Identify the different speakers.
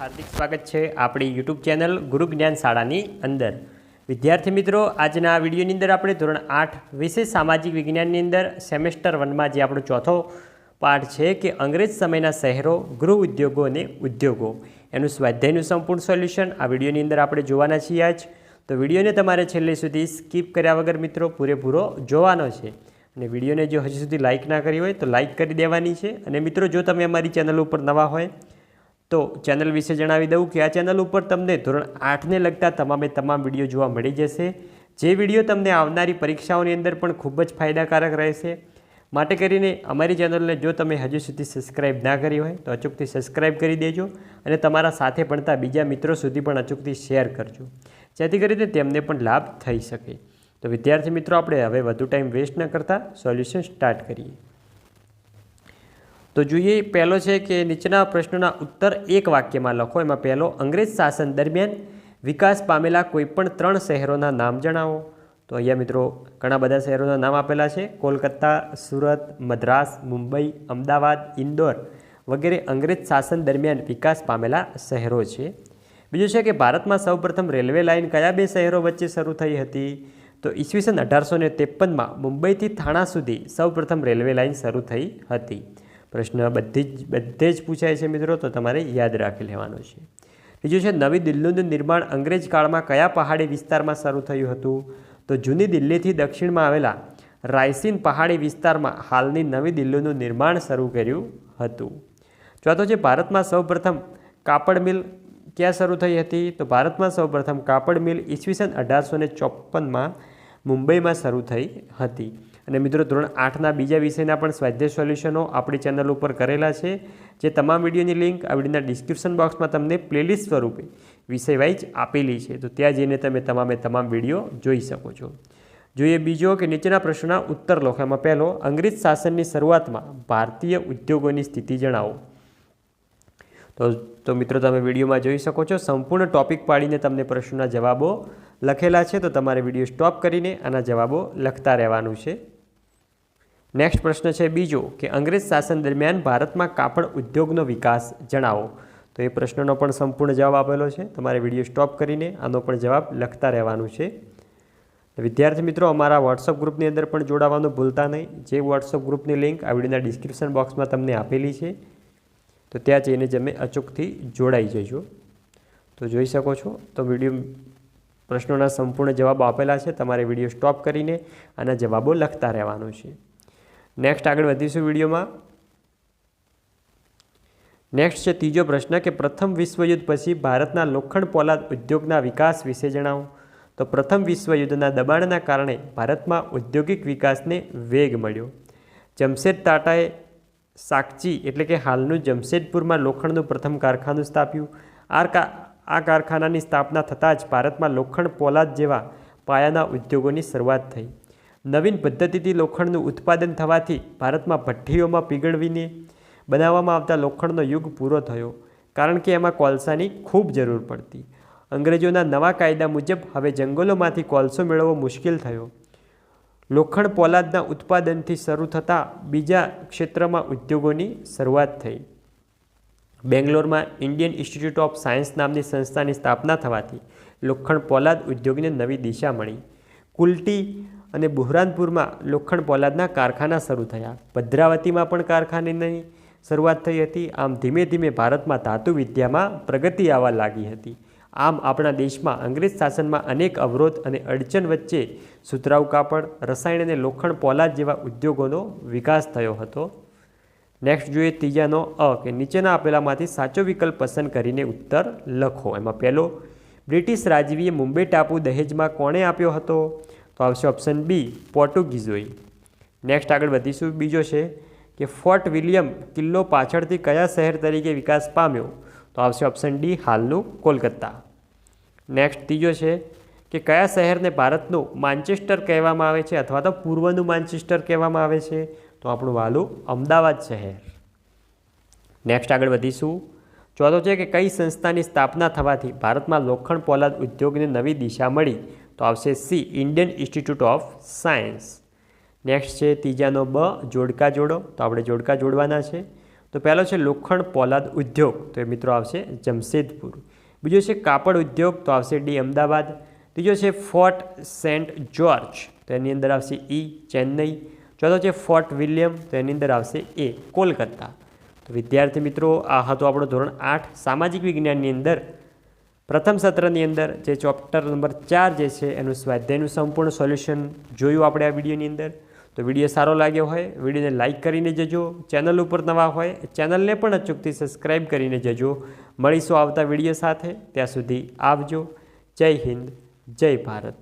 Speaker 1: હાર્દિક સ્વાગત છે આપણી યુટ્યુબ ચેનલ ગુરુ જ્ઞાન શાળાની અંદર. વિદ્યાર્થી મિત્રો, આજના આ વિડીયોની અંદર આપણે ધોરણ આઠ વિશેષ સામાજિક વિજ્ઞાનની અંદર સેમેસ્ટર વનમાં જે આપણો ચોથો પાઠ છે કે અંગ્રેજ સમયના શહેરો, ગૃહ ઉદ્યોગો અને ઉદ્યોગો. એનું સ્વાધ્યાયનું સંપૂર્ણ સોલ્યુશન આ વિડીયોની અંદર આપણે જોવાના છીએ આજ. તો વિડીયોને તમારે છેલ્લે સુધી સ્કીપ કર્યા વગર મિત્રો પૂરેપૂરો જોવાનો છે. અને વિડીયોને જો હજી સુધી લાઇક ના કરી હોય તો લાઇક કરી દેવાની છે. અને મિત્રો, જો તમે અમારી ચેનલ ઉપર નવા હોય તો ચેનલ વિશે જણાવી દઉં કે આ ચેનલ ઉપર તમને ધોરણ આઠને લગતા તમામે તમામ વીડિયો જોવા મળી જશે. જે વીડિયો તમને આવનારી પરીક્ષાઓની અંદર પણ ખૂબ જ ફાયદાકારક રહેશે. માટે કરીને અમારી ચેનલને જો તમે હજુ સુધી સબસ્ક્રાઇબ ના કરી હોય, તો અચૂકથી સબસ્ક્રાઇબ કરી દેજો અને તમારા સાથે ભણતા બીજા મિત્રો સુધી પણ અચૂકથી શેર કરજો. જેથી કરીને તેમને પણ લાભ થઈ શકે. તો વિદ્યાર્થી મિત્રો, આપણે હવે વધુ ટાઈમ વેસ્ટ ન કરતા સોલ્યુશન સ્ટાર્ટ કરીએ. તો જોઈએ, પહેલો છે કે નીચેના પ્રશ્નોના ઉત્તર એક વાક્યમાં લખો. એમાં પહેલો, અંગ્રેજ શાસન દરમિયાન વિકાસ પામેલા કોઈપણ ત્રણ શહેરોના નામ જણાવો. તો અહીંયા મિત્રો ઘણા બધા શહેરોના નામ આપેલા છે. કોલકાતા, સુરત, મદ્રાસ, મુંબઈ, અમદાવાદ, ઇન્દોર વગેરે અંગ્રેજ શાસન દરમિયાન વિકાસ પામેલા શહેરો છે. બીજું છે કે ભારતમાં સૌપ્રથમ રેલવે લાઇન કયા બે શહેરો વચ્ચે શરૂ થઈ હતી? તો ઈસવીસન અઢારસો ને ત્રેપનમાં મુંબઈથી થાણા સુધી સૌપ્રથમ રેલવે લાઇન શરૂ થઈ હતી. પ્રશ્ન બધી જ, બધે જ પૂછાય છે મિત્રો, તો તમારે યાદ રાખી લેવાનો છે. બીજું છે, નવી દિલ્હીનું નિર્માણ અંગ્રેજ કાળમાં કયા પહાડી વિસ્તારમાં શરૂ થયું હતું? તો જૂની દિલ્હીથી દક્ષિણમાં આવેલા રાયસીન પહાડી વિસ્તારમાં હાલની નવી દિલ્હીનું નિર્માણ શરૂ કર્યું હતું. ચોથો છે, ભારતમાં સૌપ્રથમ કાપડ મિલ ક્યાં શરૂ થઈ હતી? તો ભારતમાં સૌપ્રથમ કાપડ મિલ ઈસવીસન અઢારસો ને ચોપનમાં મુંબઈમાં શરૂ થઈ હતી. અને મિત્રો ધોરણ આઠના બીજા વિષયના પણ સ્વાધ્યાય સોલ્યુશનો આપણી ચેનલ ઉપર કરેલા છે. જે તમામ વિડીયોની લિંક આ વિડીયોના ડિસ્ક્રિપ્શન બોક્સમાં તમને પ્લેલિસ્ટ સ્વરૂપે વિષય વાઇઝ આપેલી છે. તો ત્યાં જઈને તમે તમામે તમામ વીડિયો જોઈ શકો છો. જોઈએ બીજો કે નીચેના પ્રશ્નના ઉત્તર લખો એમાં પહેલો, અંગ્રેજ શાસનની શરૂઆતમાં ભારતીય ઉદ્યોગોની સ્થિતિ જણાવો. તો તો મિત્રો તમે વિડીયોમાં જોઈ શકો છો, સંપૂર્ણ ટોપિક પાડીને તમને પ્રશ્નના જવાબો લખેલા છે. તો તમારે વીડિયો સ્ટોપ કરીને આના જવાબો લખતા રહેવાનું છે. નેક્સ્ટ પ્રશ્ન છે બીજો કે અંગ્રેજ શાસન દરમિયાન ભારતમાં કાપડ ઉદ્યોગનો વિકાસ જણાવો. તો એ પ્રશ્નનો પણ સંપૂર્ણ જવાબ આપેલો છે. તમારે વીડિયો સ્ટોપ કરીને આનો પણ જવાબ લખતા રહેવાનું છે. વિદ્યાર્થી મિત્રો, અમારા વોટ્સઅપ ગ્રુપની અંદર પણ જોડાવાનું ભૂલતા નહીં. જે વોટ્સઅપ ગ્રુપની લિંક આ વિડીયોના ડિસ્ક્રિપ્શન બોક્સમાં તમને આપેલી છે, તો ત્યાં જઈને તમે અચૂકથી જોડાઈ જજો તો જોઈ શકો છો, તો વીડિયો પ્રશ્નોના સંપૂર્ણ જવાબો આપેલા છે. તમારે વીડિયો સ્ટોપ કરીને આના જવાબો લખતા રહેવાનું છે. નેક્સ્ટ આગળ વધીશું વિડીયોમાં. નેક્સ્ટ છે ત્રીજો પ્રશ્ન કે પ્રથમ વિશ્વયુદ્ધ પછી ભારતના લોખંડ પોલાદ ઉદ્યોગના વિકાસ વિશે જણાવો. તો પ્રથમ વિશ્વયુદ્ધના દબાણના કારણે ભારતમાં ઔદ્યોગિક વિકાસને વેગ મળ્યો. જમશેદ ટાટાએ સાકચી એટલે કે હાલનું જમશેદપુરમાં લોખંડનું પ્રથમ કારખાનું સ્થાપ્યું. આ કા, આ કારખાનાની સ્થાપના થતાં જ ભારતમાં લોખંડ પોલાદ જેવા પાયાના ઉદ્યોગોની શરૂઆત થઈ. નવીન પદ્ધતિથી લોખંડનું ઉત્પાદન થવાથી ભારતમાં ભઠ્ઠીઓમાં પીગળવીને બનાવવામાં આવતા લોખંડનો યુગ પૂરો થયો, કારણ કે એમાં કોલસાની ખૂબ જરૂર પડતી. અંગ્રેજોના નવા કાયદા મુજબ હવે જંગલોમાંથી કોલસો મેળવવો મુશ્કેલ થયો. લોખંડ પોલાદના ઉત્પાદનથી શરૂ થતાં બીજા ક્ષેત્રમાં ઉદ્યોગોની શરૂઆત થઈ. બેંગ્લોરમાં ઇન્ડિયન ઇન્સ્ટિટ્યૂટ ઓફ સાયન્સ નામની સંસ્થાની સ્થાપના થવાથી લોખંડ પોલાદ ઉદ્યોગને નવી દિશા મળી. કુલટી અને બુહરાનપુરમાં લોખંડ પોલાદના કારખાના શરૂ થયા. ભદ્રાવતીમાં પણ કારખાનાની શરૂઆત થઈ હતી. આમ ધીમે ધીમે ભારતમાં ધાતુ વિદ્યામાં પ્રગતિ આવવા લાગી હતી. આમ આપણા દેશમાં અંગ્રેજ શાસનમાં અનેક અવરોધ અને અડચણ વચ્ચે સુતરાઉ કાપડ, રસાયણ અને લોખંડ પોલાદ જેવા ઉદ્યોગોનો વિકાસ થયો હતો. નેક્સ્ટ જોઈએ ત્રીજાનો અ, કે નીચેના આપેલામાંથી સાચો વિકલ્પ પસંદ કરીને ઉત્તર લખો. એમાં પહેલો, બ્રિટિશ રાજવીએ મુંબઈ ટાપુ દહેજમાં કોણે આપ્યો હતો? તો આવશે ઓપ્શન બી પોર્ટુગીઝોએ નેક્સ્ટ આગળ વધીશું. બીજો છે કે ફોર્ટ વિલિયમ કિલ્લો પાછળથી કયા શહેર તરીકે વિકાસ પામ્યો? તો આવશે ઓપ્શન ડી હાલનું કોલકાતા. નેક્સ્ટ ત્રીજો છે કે કયા શહેરને ભારતનું માન્ચેસ્ટર કહેવામાં આવે છે અથવા તો પૂર્વનું માન્ચેસ્ટર કહેવામાં આવે છે? તો આપણું વાલું અમદાવાદ શહેર. નેક્સ્ટ આગળ વધીશું. ચોથો છે કે કઈ સંસ્થાની સ્થાપના થવાથી ભારતમાં લોખંડ પોલાદ ઉદ્યોગને નવી દિશા મળી? તો આવશે C Indian Institute of Science next છે ત્રીજાનો બ, જોડકા જોડો. તો આપણે જોડકા જોડવાના છે. તો પહેલો છે લોખંડ પોલાદ ઉદ્યોગ. તો એ મિત્રો આવશે જમશેદપુર. બીજો છે કાપડ ઉદ્યોગ. તો આવશે ડી, અમદાવાદ. ત્રીજો છે ફોર્ટ સેન્ટ જ્યોર્જ. તો એની અંદર આવશે ઈ, ચેન્નઈ. ચોથો છે ફોર્ટ વિલિયમ. તો એની અંદર આવશે એ, કોલકાતા. તો વિદ્યાર્થી મિત્રો, આ હતો આપણો ધોરણ આઠ. સામાજિક વિજ્ઞાનની અંદર પ્રથમ સત્રની અંદર જે ચોપ્ટર નંબર ચાર જે છે, એનું સ્વાધ્યાયનું સંપૂર્ણ સોલ્યુશન જોયું આપણે આ વિડીયોની અંદર. તો વીડિયો સારો લાગ્યો હોય, વિડીયોને લાઇક કરીને જજો. ચેનલ ઉપર નવા હોય ચેનલને પણ અચૂકથી સબસ્ક્રાઈબ કરીને જજો. મળીશું આવતા વીડિયો સાથે. ત્યાં સુધી આવજો. જય હિન્દ, જય ભારત.